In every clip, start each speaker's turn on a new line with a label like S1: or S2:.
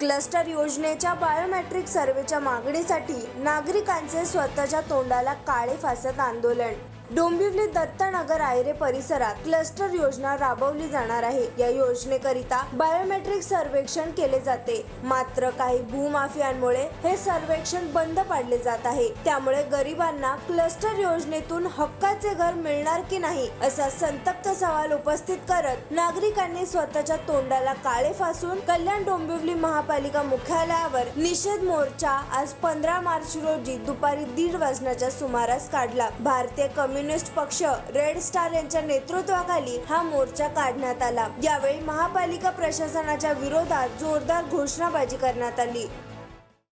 S1: Cluster योजनेच्या biometric सर्वेच्या मागणीसाठी नागरिकांचे स्वतःच्या तोंडाला काळे फासत आंदोलन. डोंबिवली दत्तनगर आयरे परिसरात क्लस्टर योजना राबवली जाणार आहे. या योजनेकरिता बायोमेट्रिक सर्वेक्षण केले जाते. मात्र काही भूमाफियांमुळे हे सर्वेक्षण बंद पाडले जात आहे. त्यामुळे गरिबांना क्लस्टर योजनेतून हक्काचे घर मिळणार की नाही असा संतप्त सवाल उपस्थित करत नागरिकांनी स्वतःच्या तोंडाला काळे फासून कल्याण डोंबिवली महापालिका मुख्यालयावर निषेध मोर्चा आज पंधरा मार्च रोजी दुपारी दीड वाजण्याच्या सुमारास काढला. भारतीय कम्युनिस्ट पक्ष रेड स्टार यांच्या नेतृत्वाखाली हा मोर्चा काढण्यात आला. यावेळी महापालिका प्रशासनाच्या विरोधात जोरदार घोषणाबाजी करण्यात आली.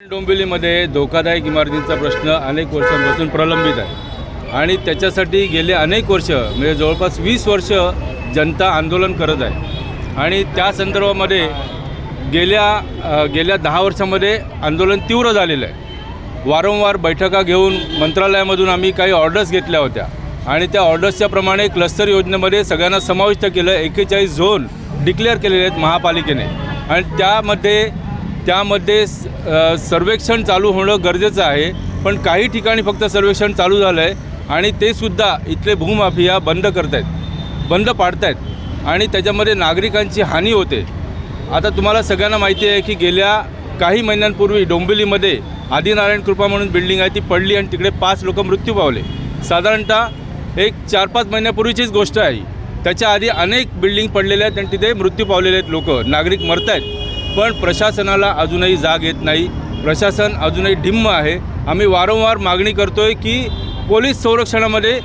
S2: डोंबिवलीमध्ये धोकादायक इमारतींचा प्रश्न अनेक वर्षांपासून प्रलंबित आहे. आणि त्याच्यासाठी गेले अनेक वर्ष म्हणजे जवळपास वीस वर्ष जनता आंदोलन करत आहे. आणि त्या संदर्भामध्ये गेल्या गेल्या दहा वर्षामध्ये आंदोलन तीव्र झालेलं आहे. वारंवार बैठका घेऊन मंत्रालयामधून आम्ही काही ऑर्डर्स घेतल्या होत्या. आणि त्या ऑर्डर्सच्या प्रमाणे क्लस्टर योजनेमध्ये सगळ्यांना समाविष्ट केलं. एकेचाळीस झोन डिक्लेअर केलेले आहेत महापालिकेने. आणि त्यामध्ये त्यामध्ये स- सर्वेक्षण चालू होणं गरजेचं आहे. पण काही ठिकाणी फक्त सर्वेक्षण चालू झालं आहे आणि ते सुद्धा इथले भूमाफिया बंद करत आहेत बंद पाडत आहेत आणि त्याच्यामध्ये नागरिकांची हानी होते. आता तुम्हाला सगळ्यांना माहिती आहे की गेल्या काही महिन्यांपूर्वी डोंबिवलीमध्ये आदिनारायण कृपा म्हणून बिल्डिंग आहे ती पडली आणि तिकडे पाच लोक मृत्यू पावले. साधारणतः एक चार पाच महिन्यापूर्वीचीच गोष्ट आहे त्याच्या आधी अनेक बिल्डिंग पडलेल्या आहेत आणि तिथे मृत्यू पावलेले आहेत लोक. नागरिक मरत आहेत पण प्रशासनाला अजूनही जाग येत नाही. प्रशासन अजूनही ढिम्म आहे. आम्ही वारंवार मागणी करतो आहे की पोलीस संरक्षणामध्ये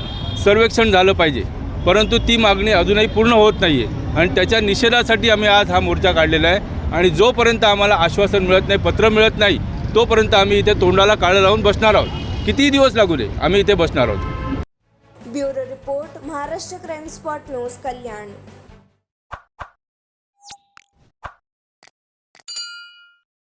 S2: सर्वेक्षण झालं पाहिजे. परंतु ती मागणी अजूनही पूर्ण होत नाही आहे आणि त्याच्या निषेधासाठी आम्ही आज हा मोर्चा काढलेला आहे. आणि जोपर्यंत आम्हाला आश्वासन मिळत नाही पत्र मिळत नाही तोपर्यंत आम्ही इथे तोंडाला काळं लावून बसणार आहोत. कितीही दिवस लागू दे? आम्ही इथे बसणार आहोत.
S1: Bureau report Maharashtra crime spot news Kalyan.